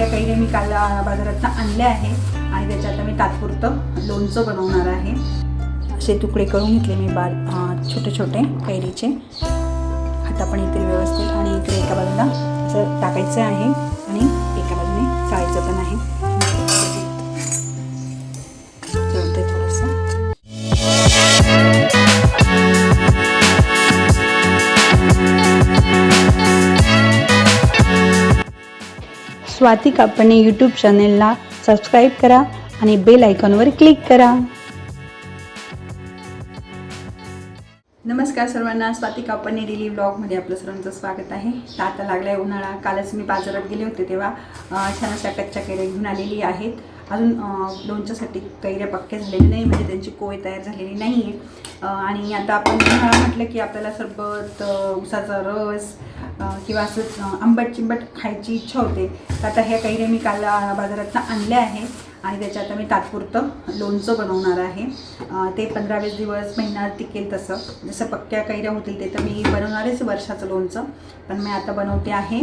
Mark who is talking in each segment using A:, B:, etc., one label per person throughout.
A: ह्या कैऱ्या मी काल बाजारातनं आणल्या आहे आणि त्याच्यात मी तात्पुरतं लोणचं बनवणार आहे. असे तुकडे करून घेतले मी बा छोटे छोटे कैरीचे. आता पण इकडे व्यवस्थित आणि इकडे एका बाजूला असं टाकायचं आहे आणि एका बाजूने चाळायचं पण आहे. स्वाती कापणे यूट्यूब चॅनेलला सबस्क्राईब करा आणि बेल आयकॉनवर क्लिक करा. नमस्कार सर्वांना स्वाती कापणे डेली ब्लॉगमध्ये आपलं सर्वांचं स्वागत आहे. तर आता लागला आहे उन्हाळा. कालच मी बाजारात गेले होते तेव्हा छान अशा कच्च्या कैऱ्या घेऊन आलेली आहेत. अजून लोणच्यासाठी कैऱ्या पक्क्या झालेल्या नाही म्हणजे त्यांची कोय तयार झालेली नाही आहे आणि आता आपण उन्हाळा म्हटलं की आपल्याला सरबत उसाचा रस किंवा असं आंबट चिंबट खायची इच्छा होते. तर आता ह्या कैऱ्या मी काल बाजारातनं आणल्या आहे. आणि त्याच्यात मी तात्पुरतं लोणचं बनवणार आहे. ते पंधरा वीस दिवस महिना टिकेल तसं. जसं पक्क्या कैऱ्या होतील ते तर मी बनवणारच वर्षाचं लोणचं. पण मी आता बनवते आहे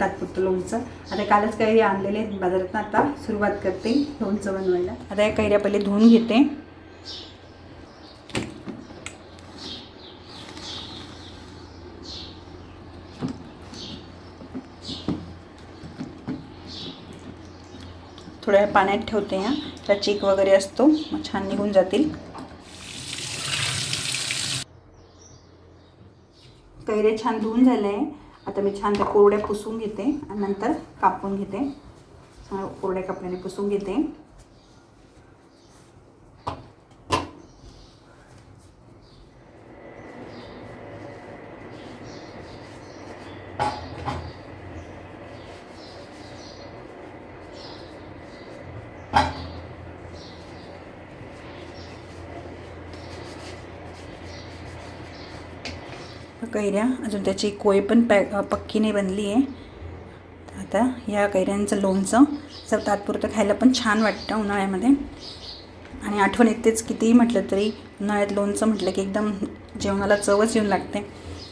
A: तात्पुरतं लोणचं. आता कालच कैरी आणलेले आहेत बाजारातनं आता सुरुवात करते लोणचं बनवायला. आता या कैऱ्या पहिले धुवून घेते. थोड्या वेळ पाण्यात ठेवते हां. त्या चीक वगैरे असतो मग छान निघून जातील. कैरे छान धुवून झाले आहे. आता मी छान त्या कोरड्या पुसून घेते आणि नंतर कापून घेते. कोरड्या कपड्याने पुसून घेते. कैऱ्या. अजून त्याची कोय पण पॅक पक्की नाही बनली आहे. आता या कैऱ्यांचं लोणचं जर तात्पुरतं खायला पण छान वाटतं उन्हाळ्यामध्ये. आणि आठवण येतेच कितीही म्हटलं तरी उन्हाळ्यात लोणचं म्हटलं की एकदम जेवणाला चवच येऊन लागते.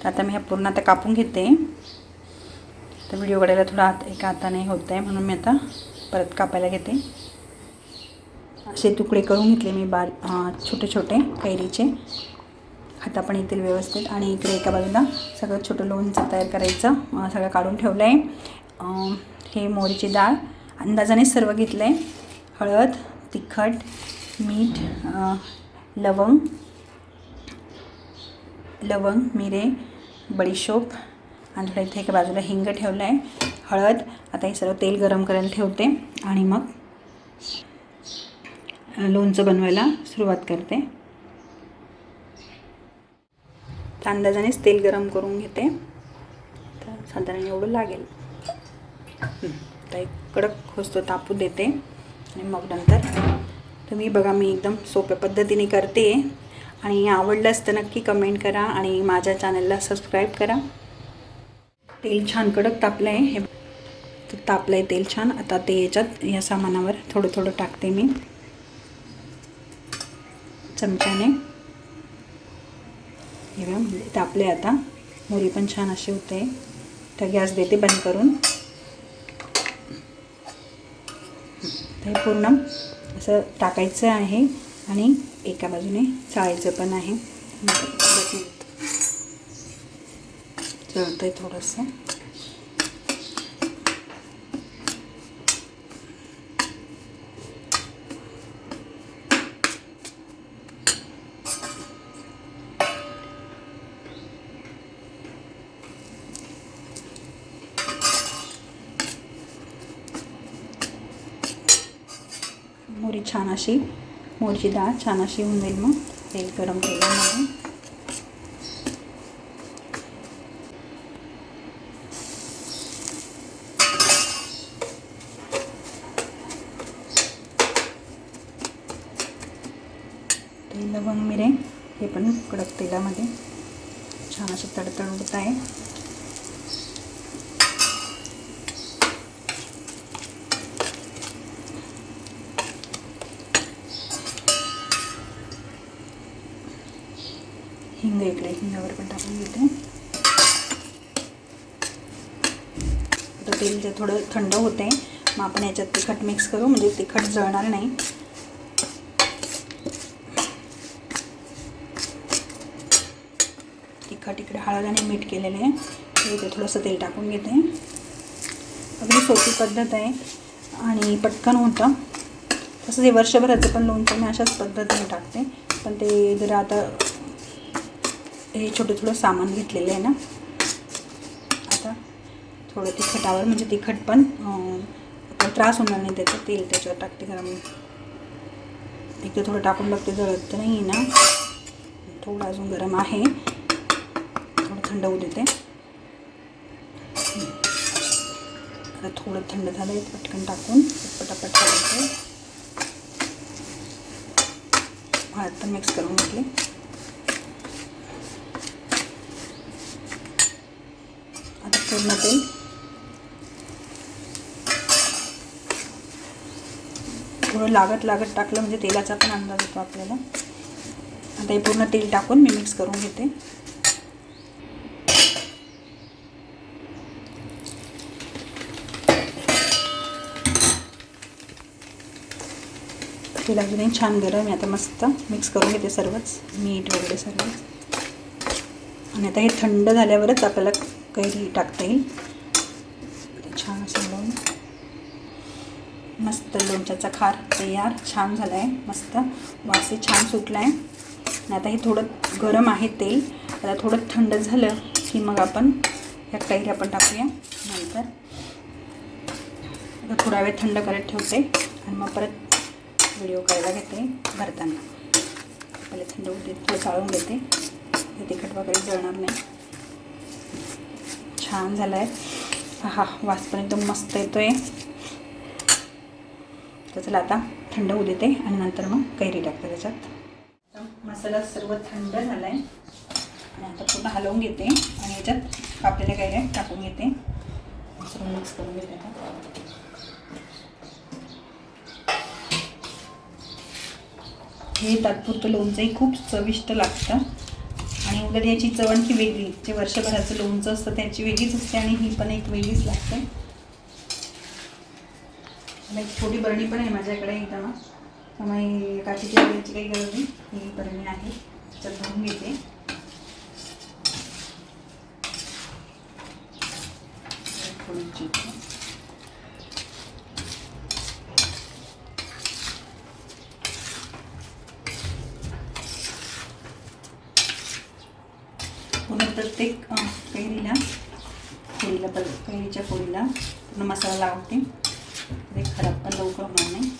A: तर आता मी ह्या पूर्ण आता कापून घेते. तर व्हिडिओ काढायला थोडा हात एका हाताने होत आहे म्हणून मी आता परत कापायला घेते. असे तुकडे करून घेतले मी बार छोटे छोटे कैरीचे. खाता पण येतील व्यवस्थित. आणि इकडे एका बाजूला सगळं छोटं लोणचं तयार करायचं. सगळं काढून ठेवलं आहे हे मोहरीची डाळ. अंदाजाने सर्व घेतलं आहे हळद तिखट मीठ लवंग लवंग मिरे बडीशोप. आणि थोडं इथे एका बाजूला हिंग ठेवलं आहे हळद. आता हे सर्व तेल गरम करायला ठेवते. आणि मग लोणचं बनवायला सुरुवात करते. तर अंदाजानेच तेल गरम करून घेते. तर साधारण एवढं लागेल. तर एक कडक होस्तो तापू देते आणि मग नंतर तुम्ही बघा मी एकदम सोप्या पद्धतीने करते. आणि आवडलं तर नक्की कमेंट करा आणि माझ्या चॅनलला सबस्क्राईब करा. तेल छान कडक तापलं आहे हे तर तापलं आहे तेल छान. आता ते याच्यात या सामानावर थोडं थोडं टाकते मी. चमच्याने. बघा तापले आता. मोरी पण छान अशी होते. तर गॅस देते बंद करून. ते पूर्ण असं टाकायचं आहे आणि एका बाजूने चाळायचं पण आहे. चळतं आहे थोडंसं. मोरी छान अशी मोरची डाळ छान अशी होऊन जाईल मग तेल गरम केल्यामध्ये ते लवंग मिरे हे पण कडक तेलामध्ये छान असं तडतड उडत आहे. हिंग इकडे हिंगावर पण टाकून घेते आता तेल जे थोडं थंड होते मग आपण याच्यात तिखट मिक्स करू म्हणजे तिखट जळणार नाही तिखट इकडे हळद आणि मीठ केलेलं आहे इथे थोडंसं तेल टाकून घेते अगदी सोपी पद्धत आहे आणि पटकन होतं तसं हे वर्षभराचं पण लोणचं मी अशाच पद्धतीने टाकते पण ते जरा आता हे छोटं थोडं सामान घेतलेलं आहे ना. आता थोडं तिखटावर म्हणजे तिखट पण काही त्रास होणार नाही त्याचं तेल त्याच्यावर टाकते गरम एकदा थोडं टाकून बघते जळत तर नाही ना. थोडं अजून गरम आहे. थोडं थंड होऊ देते. आता थोडं थंड झालं आहे पटकन टाकून पटापट करायचं हळद पण मिक्स करून घेतली. पूर्ण तेल थोडं लागत लागत टाकलं म्हणजे तेलाचा पण अंदाज येतो आपल्याला. आता हे पूर्ण तेल टाकून मी मिक्स करून घेते. तेल अजूनही छान गरम मी आता मस्त मिक्स करून घेते सर्वच मीठ वगैरे सर्वच. आणि आता हे थंड झाल्यावरच आपल्याला कैरी टाकता. येईल छान असं लोण मस्त लोणच्याचा खार तयार छान झाला आहे मस्त. वासे छान सुटला आहे आता हे थोडं गरम आहे तेल. आता थोडं थंड झालं की मग आपण ह्या कैरी आपण टाकूया. नंतर आता थोडा वेळ थंड करत ठेवते आणि मग परत व्हिडिओ करायला घेते भरताना. पहिले थंड होते थोडं चाळून घेते. हे तिखट वगैरे जळणार नाही. छान झालं आहे हा वास पण एकदम मस्त येतो आहे तर चला आता थंड होऊ देते आणि नंतर मग कैरी टाकते त्याच्यात. मसाला सर्व थंड झाला आहे आणि आता पूर्ण हलवून घेते आणि याच्यात कापलेल्या कैऱ्या टाकून घेते. सर्व मिक्स करून घेते आता. हे तात्पुरतं लोणचंही खूप चविष्ट लागतं. तर याची चव आणखी वेगळी. जे वर्षभराचं लोणचं असतं त्याची वेगळीच असते आणि ही पण एक वेगळीच लागते. एक छोटी बरणी पण आहे माझ्याकडे एकदम त्यामुळे काचेची वगैरेची काही गरज नाही. ही बरणी आहे. त्याच्यात भरून घेते. थोडी प्रत्येक अ, कैरीला पर कैरीच्या पोळीला पूर्ण मसाला लावते. ते खराब पण लवकर होणार नाही.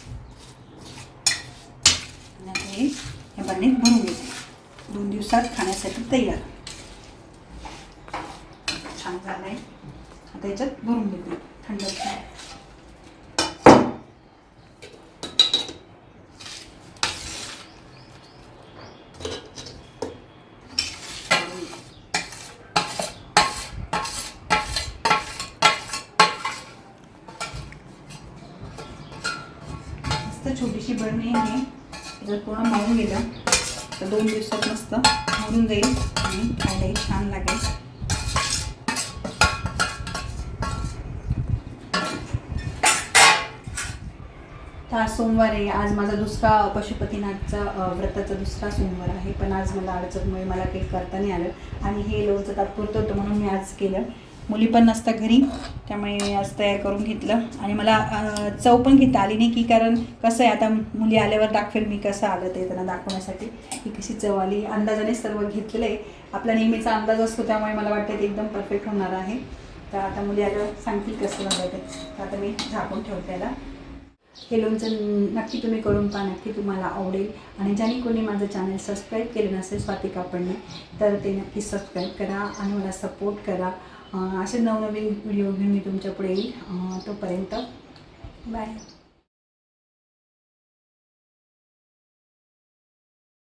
A: आणि हे या बरणीत भरून घेते. दोन दिवसात खाण्यासाठी तयार. छान झालं आहे आता याच्यात भरून घेते. थंड मस्त छोटीशी बरणी आहे जर पूर्ण मळून गेलं तर दोन दिवसात मस्त मरून जाईल आणि खायलाही छान लागेल. हा आज सोमवार आहे. आज माझा दुसरा पशुपतीनाथचा व्रताचा दुसरा सोमवार आहे. पण आज मला अडचणमुळे मला काही करता नाही आलं. आणि हे लोणचं तात्पुरतं होतं म्हणून मी आज केलं. मुली पण नसतात घरी त्यामुळे आज तयार करून घेतलं. आणि मला चव पण घेता आली नाही की कारण कसं आहे आता मुली आल्यावर दाखवेल मी कसं आलं ते त्यांना दाखवण्यासाठी. की कशी चव आली अंदाजाने सर्व घेतलेलं आहे. आपला नेहमीचा अंदाज असतो त्यामुळे मला वाटतं ते एकदम परफेक्ट होणार आहे. तर आता मुली आल्यावर सांगतील कसं झालं ते. तर आता मी झाकून ठेवते त्याला हे लोणचं नक्की तुम्ही करून पहा नक्की तुम्हाला आवडेल. आणि ज्याने कोणी माझं चॅनल सबस्क्राईब केलं नसेल स्वाती कापडने तर ते नक्की सबस्क्राईब करा आणि मला सपोर्ट करा. असे नवनवीन व्हिडिओ घेऊन मी तुमच्यापुढे येईल तोपर्यंत बाय